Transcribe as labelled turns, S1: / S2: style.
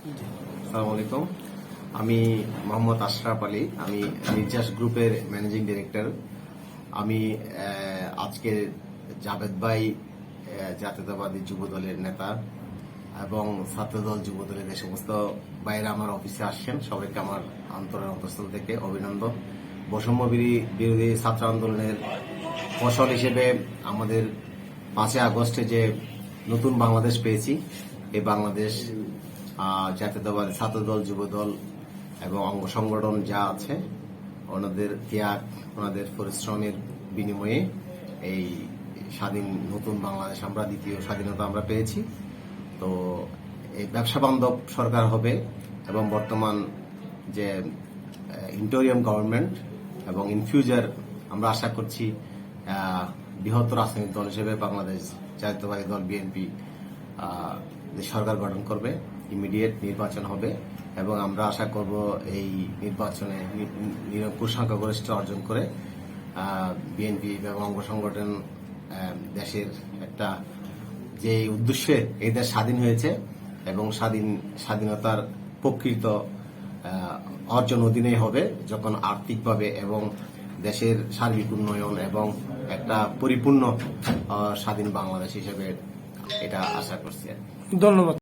S1: আসসালামু আলাইকুম আমি মোহাম্মদ আশরাফ আলী, আমি নির্যাস গ্রুপের ম্যানেজিং ডিরেক্টর। আমি আজকে জাভেদ ভাই জাতীয়তাবাদী যুব দলের নেতা এবং ছাত্রদল যুব দলের যে সমস্ত বাইরে আমার অফিসে আসছেন, সবাইকে আমার আন্তরের অন্তঃস্থল থেকে অভিনন্দন। বৈষম্য বিরোধী- ছাত্র আন্দোলনের ফসল হিসেবে আমাদের পাঁচই আগস্টে যে নতুন বাংলাদেশ পেয়েছি, এই বাংলাদেশ জাতীয়তাবাদী ছাত্রদল যুবদল এবং অঙ্গ সংগঠন যা আছে, ওনাদের ত্যাগ, ওনাদের পরিশ্রমের বিনিময়ে এই স্বাধীন নতুন বাংলাদেশ আমরা, দ্বিতীয় স্বাধীনতা আমরা পেয়েছি। তো এই ব্যবসা বান্ধব সরকার হবে এবং বর্তমান যে ইন্টোরিয়াম গভর্নমেন্ট এবং ইন ফিউচার আমরা আশা করছি বৃহত্তর রাজনৈতিক দল হিসেবে বাংলাদেশ জাতীয়তাবাদী দল বিএনপি সরকার গঠন করবে। ইমিডিয়েট নির্বাচন হবে এবং আমরা আশা করব এই নির্বাচনে নিরঙ্কুশ সংখ্যাগরিষ্ঠ অর্জন করে বিএনপি এবং অঙ্গ সংগঠন দেশের একটা যে উদ্দেশ্যে এই দেশ স্বাধীন হয়েছে এবং স্বাধীন, স্বাধীনতার প্রকৃত অর্জন অধীনে হবে যখন আর্থিকভাবে এবং দেশের সার্বিক উন্নয়ন এবং একটা পরিপূর্ণ স্বাধীন বাংলাদেশ হিসেবে এটা আশা করছি
S2: ধন্যবাদ।